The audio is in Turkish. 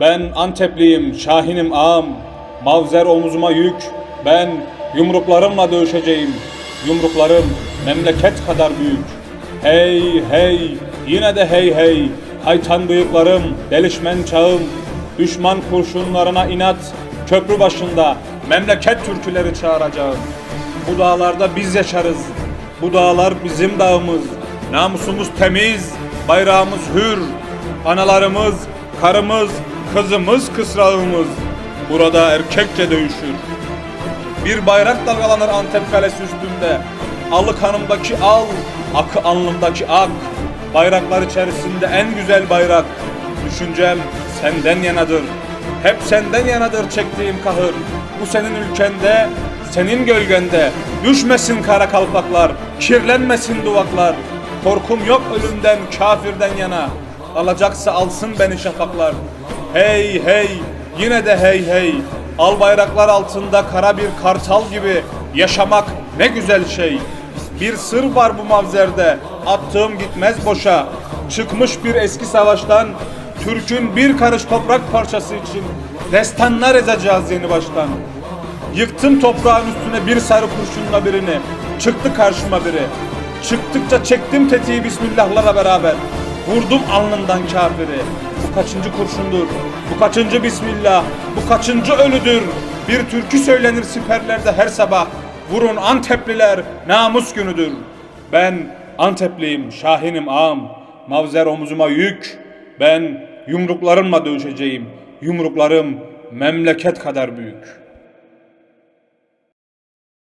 Ben Antepliyim, Şahinim ağam. Mavzer omuzuma yük. Ben yumruklarımla dövüşeceğim. Yumruklarım memleket kadar büyük. Hey hey, yine de hey hey. Haytan bıyıklarım, delişmen çağım. Düşman kurşunlarına inat. Köprü başında memleket türküleri çağıracağım. Bu dağlarda biz yaşarız. Bu dağlar bizim dağımız. Namusumuz temiz, bayrağımız hür. Analarımız, karımız, kızımız, kısrağımız. Burada erkekçe dövüşür. Bir bayrak dalgalanır Antep kalesi üstünde. Alı kanımdaki al, akı alnımdaki ak. Bayraklar içerisinde en güzel bayrak. Düşüncem senden yanadır. Hep senden yanadır çektiğim kahır. Bu senin ülkende, senin gölgende. Düşmesin kara kalpaklar, kirlenmesin duvaklar. Korkum yok ölümden, kafirden yana. Alacaksa alsın beni şafaklar. Hey hey, yine de hey hey. Al bayraklar altında kara bir kartal gibi yaşamak ne güzel şey. Bir sır var bu mavzerde, attığım gitmez boşa. Çıkmış bir eski savaştan, Türk'ün bir karış toprak parçası için destanlar yazacağız yeni baştan. Yıktım toprağın üstüne bir sarı kurşunla birini. Çıktı karşıma biri. Çıktıkça çektim tetiği bismillahlara beraber. Vurdum alnından kafiri. Bu kaçıncı kurşundur? Bu kaçıncı bismillah? Bu kaçıncı ölüdür? Bir türkü söylenir siperlerde her sabah. Vurun Antepliler, namus günüdür. Ben Antepliyim, Şahinim ağam. Mavzer omuzuma yük. Ben yumruklarımla dövüşeceğim. Yumruklarım memleket kadar büyük.''